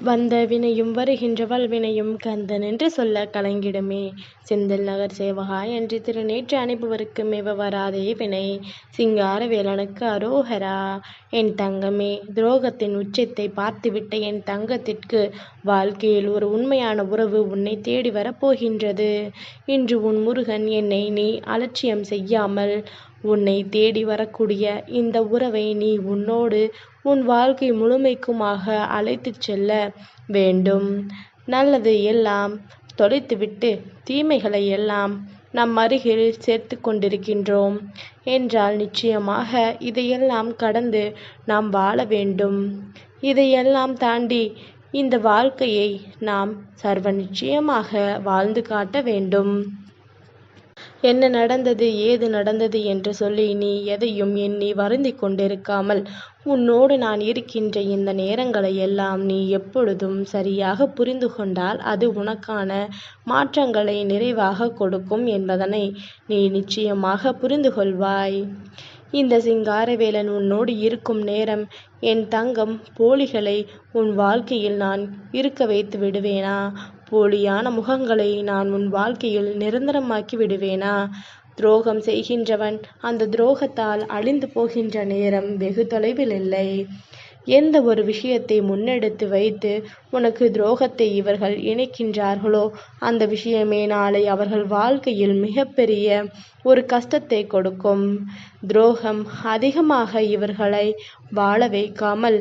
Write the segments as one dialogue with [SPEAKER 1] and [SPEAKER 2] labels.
[SPEAKER 1] வந்த வினையும் வருகின்ற வல்வினையும் கந்தன் என்று சொல்ல கலங்கிடுமே. செந்தில் நகர் சேவகா என்று திருநேற்று அனுப்புவருக்கு மிவ வராதே வினை. சிங்கார வேலனுக்கு அரோகரா. என் தங்கமே துரோகத்தின் உச்சத்தை பார்த்துவிட்ட என் தங்கத்திற்கு வாழ்க்கையில் ஒரு உண்மையான உறவு உன்னை தேடி வரப்போகின்றது. இன்று உன் முருகன் என்னை நீ அலட்சியம் செய்யாமல் உன்னை தேடி வரக்கூடிய இந்த உறவை நீ உன்னோடு உன் வாழ்க்கை முழுமைக்குமாக அழைத்துச் செல்ல வேண்டும். நல்லது எல்லாம் தொலைத்துவிட்டு தீமைகளை எல்லாம் நம் அருகில் சேர்த்து கொண்டிருக்கின்றோம். என்றால் நிச்சயமாக இதையெல்லாம் கடந்து நாம் வாழ வேண்டும். இதையெல்லாம் தாண்டி இந்த வாழ்க்கையை நாம் சர்வ நிச்சயமாக வாழ்ந்து காட்ட வேண்டும். என்ன நடந்தது ஏது நடந்தது என்று சொல்லி நீ எதையும் எண்ணி வருந்திக் கொண்டிருக்காமல் உன்னோடு நான் இருக்கின்ற இந்த நேரங்களை எல்லாம் நீ எப்பொழுதும் சரியாக புரிந்து கொண்டால் அது உனக்கான மாற்றங்களை நிறைவாக கொடுக்கும் என்பதனை நீ நிச்சயமாக புரிந்து கொள்வாய். இந்த சிங்காரவேலன் உன்னோடு இருக்கும் நேரம் என் தங்கம் போலிகளை உன் வாழ்க்கையில் நான் இருக்க வைத்து விடுவேனா? போலியான முகங்களை நான் உன் வாழ்க்கையில் நிரந்தரமாக்கி விடுவேனா? துரோகம் செய்கின்றவன் அந்த துரோகத்தால் அழிந்து போகின்ற நேரம் வெகு தொலைவில் இல்லை. எந்த ஒரு விஷயத்தை முன்னெடுத்து வைத்து உனக்கு துரோகத்தை இவர்கள் இணைக்கின்றார்களோ அந்த விஷயமே நாளை அவர்கள் வாழ்க்கையில் மிகப்பெரிய ஒரு கஷ்டத்தை கொடுக்கும். துரோகம் அதிகமாக இவர்களை வாழ வைக்காமல்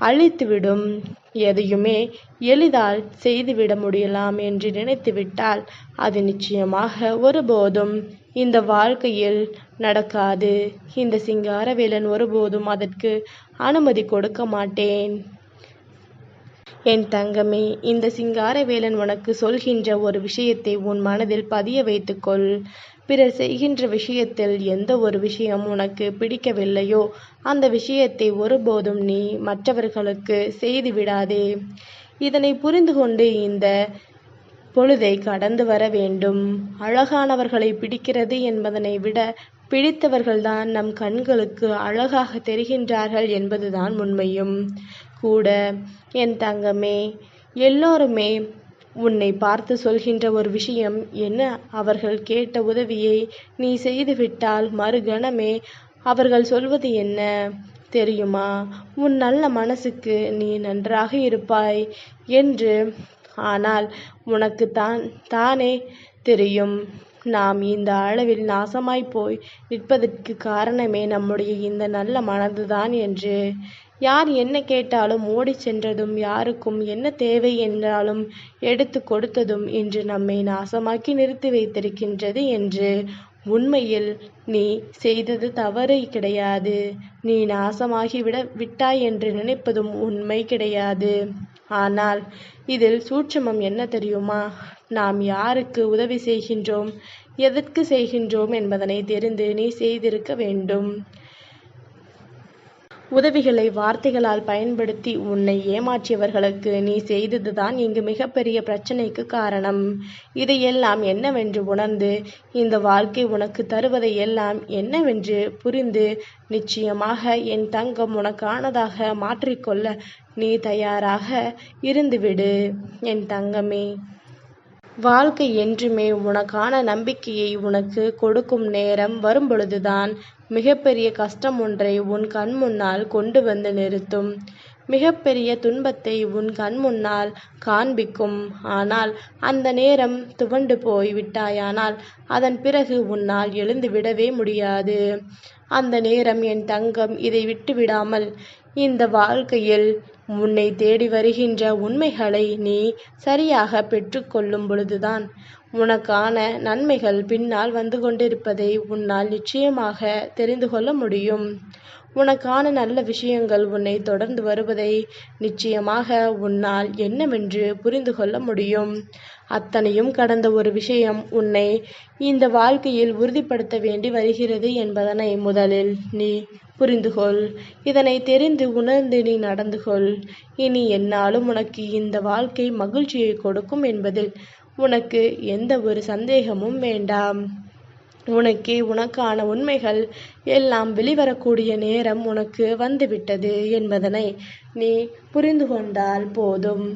[SPEAKER 1] அழித்துவிடும். எதையுமே எளிதால் செய்துவிட முடியலாம் என்று நினைத்துவிட்டால் அது நிச்சயமாக ஒருபோதும் இந்த வாழ்க்கையில் நடக்காது. இந்த சிங்காரவேலன் ஒருபோதும் அதற்கு அனுமதி கொடுக்க மாட்டேன். என் தங்கமே இந்த சிங்காரவேலன் உனக்கு சொல்கின்ற ஒரு விஷயத்தை உன் மனதில் பதிய வைத்துக்கொள். பிறர் செய்கின்ற விஷயத்தில் எந்த ஒரு விஷயம் உனக்கு பிடிக்கவில்லையோ அந்த விஷயத்தை ஒருபோதும் நீ மற்றவர்களுக்கு செய்து விடாதே. இதனை புரிந்து கொண்டு இந்த பொழுதை கடந்து வர வேண்டும். அழகானவர்களை பிடிக்கிறது என்பதனை விட பிடித்தவர்கள்தான் நம் கண்களுக்கு அழகாக தெரிகின்றார்கள் என்பதுதான் உண்மையும். கூட என் தங்கமே எல்லோருமே உன்னை பார்த்து சொல்கின்ற ஒரு விஷயம் என்ன? அவர்கள் கேட்ட உதவியை நீ செய்துவிட்டால் மறுகணமே அவர்கள் சொல்வது என்ன? தெரியுமா? உன் நல்ல மனசுக்கு நீ நன்றாக இருப்பாய் என்று. ஆனால் உனக்கு தான் தானே தெரியும். நாம் இந்த அளவில் நாசமாய் போய் நிற்பதற்கு காரணமே நம்முடைய இந்த நல்ல மனதுதான் என்று. யார் என்ன கேட்டாலும் ஓடிச் சென்றதும் யாருக்கும் என்ன தேவை என்றாலும் எடுத்து கொடுத்ததும் இன்று நம்மை நாசமாக்கி நிறுத்தி வைத்திருக்கின்றது என்று உண்மையில் நீ செய்தது தவறு கிடையாது. நீ நாசமாகி விட விட்டாய் என்று நினைப்பதும் உண்மை கிடையாது. ஆனால் இதில் சூட்சமம் என்ன தெரியுமா? நாம் யாருக்கு உதவி செய்கின்றோம் எதற்கு செய்கின்றோம் என்பதனை தெரிந்து நீ செய்திருக்க வேண்டும். உதவிகளை வார்த்தைகளால் பயன்படுத்தி உன்னை ஏமாற்றியவர்களுக்கு நீ செய்ததுதான் இங்கு மிகப்பெரிய பிரச்சனைக்கு காரணம். இதையெல்லாம் என்னவென்று உணர்ந்து இந்த வாழ்க்கை உனக்கு தருவதை எல்லாம் என்னவென்று புரிந்து நிச்சயமாக என் தங்கம் உனக்கானதாக மாற்றிக்கொள்ள நீ தயாராக இருந்துவிடு என் தங்கமே. வாழ்க்கை என்றுமே உனக்கான நம்பிக்கையை உனக்கு கொடுக்கும் நேரம் வரும்பொழுதுதான் மிகப்பெரிய கஷ்டம் ஒன்றை உன் கண் முன்னால் கொண்டு வந்து நிறுத்தும். மிகப்பெரிய துன்பத்தை உன் கண் முன்னால் காண்பிக்கும். ஆனால் அந்த நேரம் துவண்டு போய் விட்டாயானால் அதன் பிறகு உன்னால் எழுந்து விடவே முடியாது. அந்த நேரம் என் தங்கம் இதை விட்டுவிடாமல் இந்த வாழ்க்கையில் உன்னை தேடி வருகின்ற உண்மைகளை நீ சரியாக பெற்றுக்கொள்ளும் பொழுதுதான் உனக்கான நன்மைகள் பின்னால் வந்து கொண்டிருப்பதை உன்னால் நிச்சயமாக தெரிந்து கொள்ள முடியும். உனக்கான நல்ல விஷயங்கள் உன்னை தொடர்ந்து வருவதை நிச்சயமாக உன்னால் என்னவென்று புரிந்து கொள்ள முடியும். அத்தனையும் கடந்த ஒரு விஷயம் உன்னை இந்த வாழ்க்கையில் உறுதிப்படுத்த வேண்டி வருகிறது என்பதனை முதலில் நீ புரிந்துகொள் இதனை தெரிந்து உணர்ந்து நீ நடந்து கொள். இனி என்னாலும் உனக்கு இந்த வாழ்க்கை மகிழ்ச்சியை கொடுக்கும் என்பதில் உனக்கு எந்த ஒரு சந்தேகமும் வேண்டாம். உனக்கே உனக்கான உண்மைகள் எல்லாம் வெளிவரக்கூடிய நேரம் உனக்கு வந்துவிட்டது என்பதனை நீ புரிந்து கொண்டால் போதும்.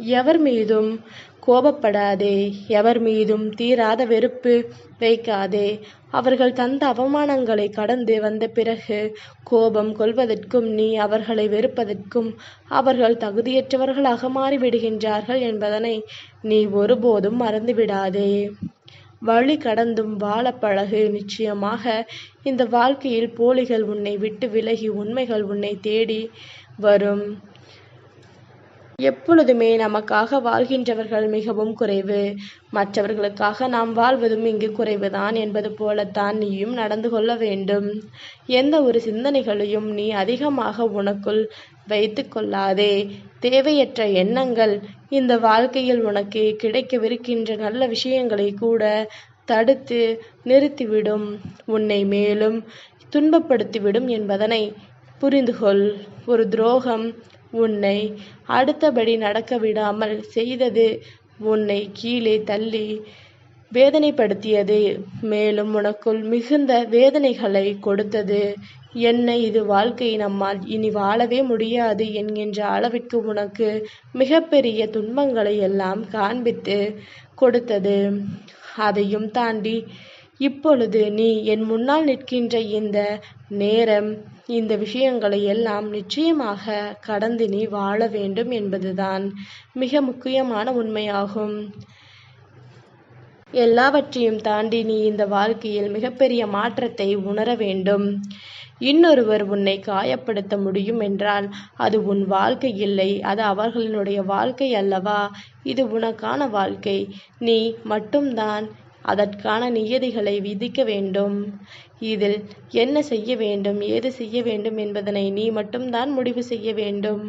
[SPEAKER 1] எவர் மீதும் கோபப்படாதே எவர் மீதும் தீராத வெறுப்பு வைக்காதே. அவர்கள் தந்த அவமானங்களை கடந்து வந்த பிறகு கோபம் கொள்வதற்கும் நீ அவர்களை வெறுப்பதற்கும் அவர்கள் தகுதியற்றவர்களாக மாறிவிடுகின்றார்கள் என்பதனை நீ ஒருபோதும் மறந்துவிடாதே. வழி கடந்தும் வாழ பழகு. நிச்சயமாக இந்த வாழ்க்கையில் போலிகள் உன்னை விட்டு விலகி உண்மைகள் உன்னை தேடி வரும். எப்பொழுதுமே நமக்காக வாழ்கின்றவர்கள் மிகவும் குறைவு. மற்றவர்களுக்காக நாம் வாழ்வதும் இங்கு குறைவுதான் என்பது போலத்தான் நீயும் நடந்து கொள்ள வேண்டும். எந்த ஒரு சிந்தனைகளையும் நீ அதிகமாக உனக்குள் வைத்து கொள்ளாதே. தேவையற்ற எண்ணங்கள் இந்த வாழ்க்கையில் உனக்கு கிடைக்கவிருக்கின்ற நல்ல விஷயங்களை கூட தடுத்து நிறுத்திவிடும். உன்னை மேலும் துன்பப்படுத்திவிடும் என்பதனை புரிந்துகொள். ஒரு துரோகம் உன்னை அடுத்தபடி நடக்க விடாமல் செய்தது உன்னை கீழே தள்ளி வேதனைப்படுத்தியது. மேலும் உனக்குள் மிகுந்த வேதனைகளை கொடுத்தது. என்ன இது வாழ்க்கை நம்மால் இனி வாழவே முடியாது என்கின்ற அளவிற்கு உனக்கு மிகப்பெரிய துன்பங்களை எல்லாம் காண்பித்து கொடுத்தது. அதையும் தாண்டி இப்பொழுது நீ என் முன்னால் நிற்கின்ற இந்த நேரம் இந்த விஷயங்களை எல்லாம் நிச்சயமாக கடந்து நீ வாழ வேண்டும் என்பதுதான் மிக முக்கியமான உண்மையாகும். எல்லாவற்றையும் தாண்டி நீ இந்த வாழ்க்கையில் மிகப்பெரிய மாற்றத்தை உணர வேண்டும். இன்னொருவர் உன்னை காயப்படுத்த முடியும் என்றால் அது உன் வாழ்க்கை இல்லை அது அவர்களினுடைய வாழ்க்கை அல்லவா? இது உனக்கான வாழ்க்கை. நீ மட்டும்தான் அதற்கான நியதிகளை விதிக்க வேண்டும். இதில் என்ன செய்ய வேண்டும்? ஏது செய்ய வேண்டும் என்பதனை நீ மட்டும்தான் முடிவு செய்ய வேண்டும்.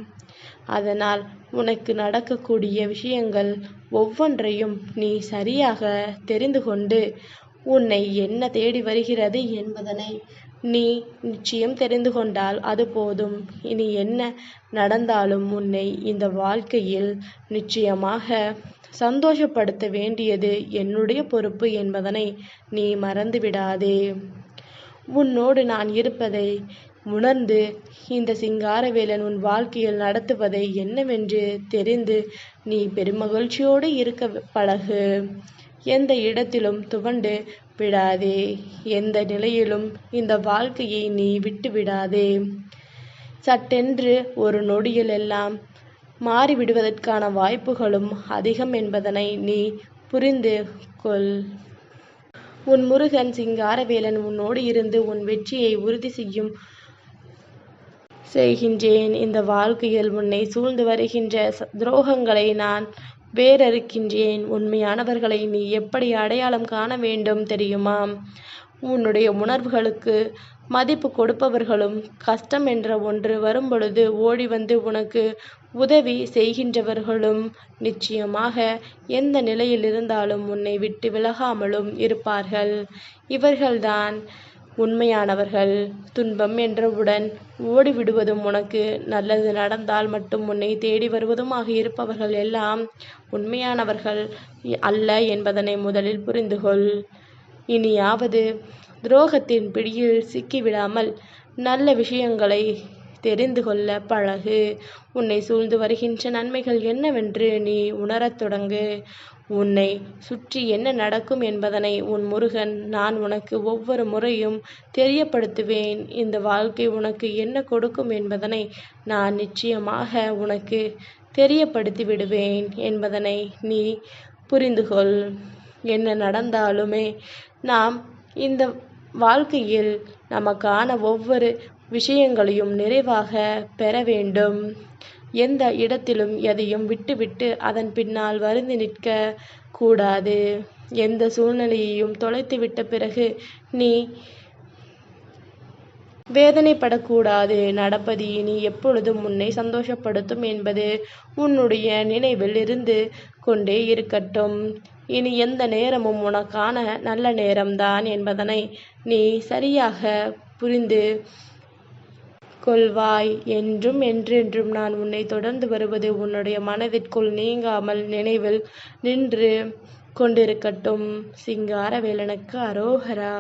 [SPEAKER 1] அதனால் உனக்கு நடக்கக்கூடிய விஷயங்கள் ஒவ்வொன்றையும் நீ சரியாக தெரிந்து கொண்டு உன்னை என்ன தேடி வருகிறது என்பதனை நீ நிச்சயம் தெரிந்து கொண்டால் அது போதும். இனி என்ன நடந்தாலும் உன்னை இந்த வாழ்க்கையில் நிச்சயமாக சந்தோஷப்படுத்த வேண்டியது என்னுடைய பொறுப்பு என்பதனை நீ மறந்துவிடாதே. உன்னோடு நான் இருப்பதை உணர்ந்து இந்த சிங்காரவேலன் உன் வாழ்க்கையில் நடத்துவதை என்னவென்று தெரிந்து நீ பெருமகிழ்ச்சியோடு இருக்க பழகு. எந்த இடத்திலும் துவண்டு விடாதே. எந்த நிலையிலும் இந்த வாழ்க்கையை நீ விட்டு விடாதே சட்டென்று ஒரு நொடியில் எல்லாம் மாறிவிடுவதற்கான வாய்ப்புகளும் அதிகம் என்பதனை நீ புரிந்து கொள். உன் முருகன் சிங்காரவேலன் உன்னோடு இருந்து உன் வெற்றியை உறுதி செய்யும் செய்கின்றேன். இந்த வாழ்க்கையில் உன்னை சூழ்ந்து வருகின்ற துரோகங்களை நான் வேறறுக்கின்றேன். உண்மையானவர்களை நீ எப்படி அடையாளம் காண வேண்டும் தெரியுமா? உன்னுடைய உணர்வுகளுக்கு மதிப்பு கொடுப்பவர்களும் கஷ்டம் என்ற ஒன்று வரும்பொழுது ஓடி வந்து உனக்கு உதவி செய்கின்றவர்களும் நிச்சயமாக எந்த நிலையில் இருந்தாலும் உன்னை விட்டு விலகாமலும் இருப்பார்கள். இவர்கள்தான் உண்மையானவர்கள். துன்பம் என்றவுடன் ஓடிவிடுவதும் உனக்கு நல்லது நடந்தால் மட்டும் உன்னை தேடி வருவதுமாக இருப்பவர்கள் எல்லாம் உண்மையானவர்கள் அல்ல என்பதனை முதலில் புரிந்துகொள். இனியாவது துரோகத்தின் பிடியில் சிக்கிவிடாமல் நல்ல விஷயங்களை தெரிந்து கொள்ள பழகு. உன்னை சூழ்ந்து வருகின்ற நன்மைகள் என்னவென்று நீ உணரத் தொடங்கு. உன்னை சுற்றி என்ன நடக்கும் என்பதனை உன் முருகன் நான் உனக்கு ஒவ்வொரு முறையும் தெரியப்படுத்துவேன். இந்த வாழ்க்கை உனக்கு என்ன கொடுக்கும் என்பதனை நான் நிச்சயமாக உனக்கு தெரியப்படுத்தி விடுவேன் என்பதனை நீ புரிந்துகொள். என்ன நடந்தாலுமே நாம் இந்த வாழ்க்கையில் நமக்கான ஒவ்வொரு விஷயங்களையும் நிறைவாக பெற வேண்டும். எந்த இடத்திலும் எதையும் விட்டுவிட்டு அதன் பின்னால் வருந்தி நிற்க கூடாது. எந்த சூழ்நிலையையும் தொலைத்துவிட்ட பிறகு நீ வேதனைப்படக்கூடாது. நடப்பது இனி எப்பொழுதும் உன்னை சந்தோஷப்படுத்தும் என்பது உன்னுடைய நினைவில் இருந்து கொண்டே இருக்கட்டும். இனி எந்த நேரமும் உனக்கான நல்ல நேரம்தான் என்பதனை நீ சரியாக புரிந்து கொள்வாய் என்றும் என்றென்றும் நான் உன்னை தொடர்ந்து வருவது உன்னுடைய மனதிற்குள் நீங்காமல் நினைவில் நின்று கொண்டிருக்கட்டும் சிங்கார வேலனுக்கு அரோகரா.